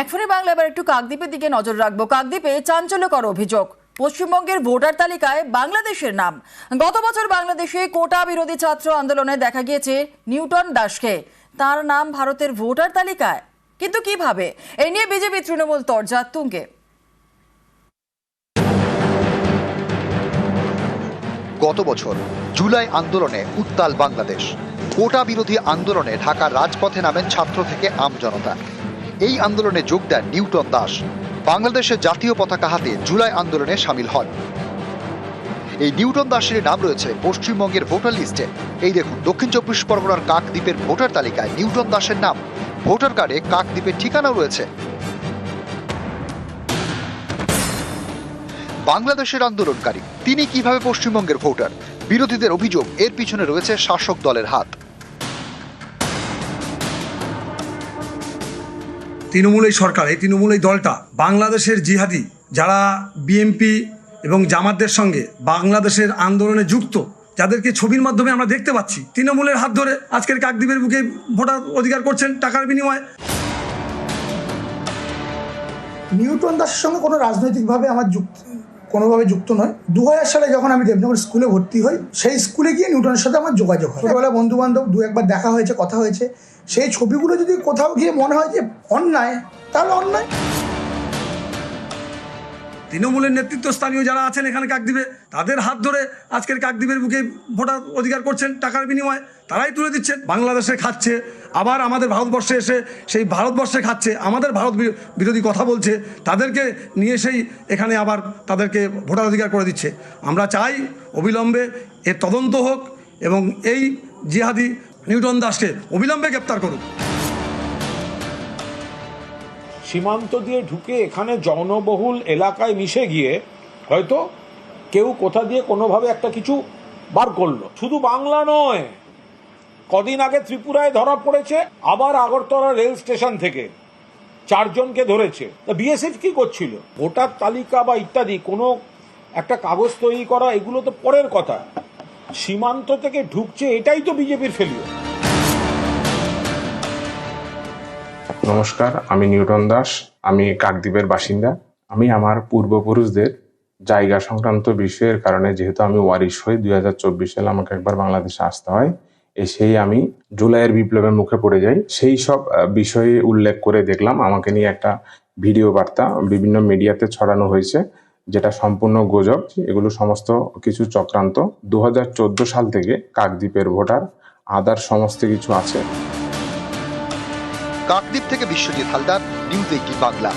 এখনই বাংলা এবার একটু কাকদ্বীপের দিকে নজর রাখব। কাকদ্বীপে চাঞ্চল্যকর অভিযোগ। পশ্চিমবঙ্গের ভোটার তালিকায় বাংলাদেশের নাম। গত বছর বাংলাদেশে কোটা বিরোধী ছাত্র আন্দোলনে দেখা গিয়েছে নিউটন দাসকে। তার নাম ভারতের ভোটার তালিকায়। কিন্তু কীভাবে? এই নিয়ে বিজেপি তৃণমূল তরজা তুঙ্গে। গত বছর জুলাই আন্দোলনে উত্তাল বাংলাদেশ। কোটা বিরোধী আন্দোলনে ঢাকার রাজপথে নামেন ছাত্র থেকে আম জনতা। এই আন্দোলনে যোগ দেন নিউটন দাস। বাংলাদেশের জাতীয় পতাকা হাতে জুলাই আন্দোলনে সামিল হন। এই নিউটন দাসের নাম রয়েছে পশ্চিমবঙ্গের ভোটার লিস্টে। এই দেখুন, দক্ষিণ চব্বিশ পরগনার কাকদ্বীপের ভোটার তালিকায় নিউটন দাসের নাম। ভোটার কার্ডে কাকদ্বীপের ঠিকানাও রয়েছে। বাংলাদেশের আন্দোলনকারী, তিনি কীভাবে পশ্চিমবঙ্গের ভোটার? বিরোধীদের অভিযোগ, এর পিছনে রয়েছে শাসক দলের হাত। তৃণমূল এই সরকার, এই তৃণমূল এই দলটা, বাংলাদেশের জিহাদি যারা বিএমপি এবং জামাতদের সঙ্গে বাংলাদেশের আন্দোলনে যুক্ত, যাদেরকে ছবির মাধ্যমে আমরা দেখতে পাচ্ছি, তৃণমূলের হাত ধরে আজকের কাকদ্বীপের বুকে ভোটার অধিকার করছেন টাকার বিনিময়ে। নিউটন দাসের সঙ্গে কোনো রাজনৈতিকভাবে আমার যুক্ত কোনোভাবে যুক্ত নয়। দু সালে যখন আমি দেবনগর স্কুলে ভর্তি হই, সেই স্কুলে গিয়ে নিউটনের সাথে আমার যোগাযোগ হয়। ছোটোবেলা বন্ধু বান্ধব দু একবার দেখা হয়েছে, কথা হয়েছে। সেই ছবিগুলো যদি কোথাও গিয়ে মনে হয় যে অন্যায়, তাহলে অন্যায়। তৃণমূলের নেতৃত্বস্থানীয় যারা আছেন এখানে কাকদ্বীপে, তাদের হাত ধরে আজকের কাকদ্বীপের বুকে ভোটার অধিকার করছেন, টাকার বিনিময়ে তারাই তুলে দিচ্ছেন। বাংলাদেশে খাচ্ছে, আবার আমাদের ভারতবর্ষে এসে সেই ভারতবর্ষে খাচ্ছে, আমাদের ভারত বিরোধী কথা বলছে, তাদেরকে নিয়ে এসেই এখানে আবার তাদেরকে ভোটার অধিকার করে দিচ্ছে। আমরা চাই অবিলম্বে এর তদন্ত হোক এবং এই জিহাদি নিউটন দাসকে অবিলম্বে গ্রেপ্তার করুক। সীমান্ত দিয়ে ঢুকে এখানে জনবহুল এলাকায় মিশে গিয়ে হয়তো কেউ কোথা দিয়ে কোনোভাবে একটা কিছু বার করল। শুধু বাংলা নয়, কদিন আগে ত্রিপুরায় ধরা পড়েছে, আবার আগরতলা রেল স্টেশন থেকে চারজনকে ধরেছে। তা বিএসএফ কি করছিল? ভোটার তালিকা বা ইত্যাদি, কোনো একটা কাগজ তৈরি করা, এগুলো তো পরের কথা। সীমান্ত থেকে ঢুকছে, এটাই তো বিজেপির ফেলিও নমস্কার, আমি নিউটন দাস, আমি কাকদ্বীপের বাসিন্দা। আমি আমার পূর্বপুরুষদের জায়গা সংক্রান্ত বিষয়ের কারণে, যেহেতু আমি ওয়ারিশ হই, দুই হাজার চব্বিশ সালে আমাকে একবার বাংলাদেশে আসতে হয়। এসেই আমি জুলাইয়ের বিপ্লবের মুখে পড়ে যাই। সেই সব বিষয়ে উল্লেখ করে দেখলাম। আমাকে নিয়ে একটা ভিডিও বার্তা বিভিন্ন মিডিয়াতে ছড়ানো হয়েছে, যেটা সম্পূর্ণ গুজব। এগুলো সমস্ত কিছু চক্রান্ত। দু হাজার চোদ্দ সাল থেকে কাকদ্বীপের ভোটার, আদার সমস্ত কিছু আছে। কাকদ্বীপ থেকে বিশ্বজিৎ হালদার নিউজ এইটিন বাংলা।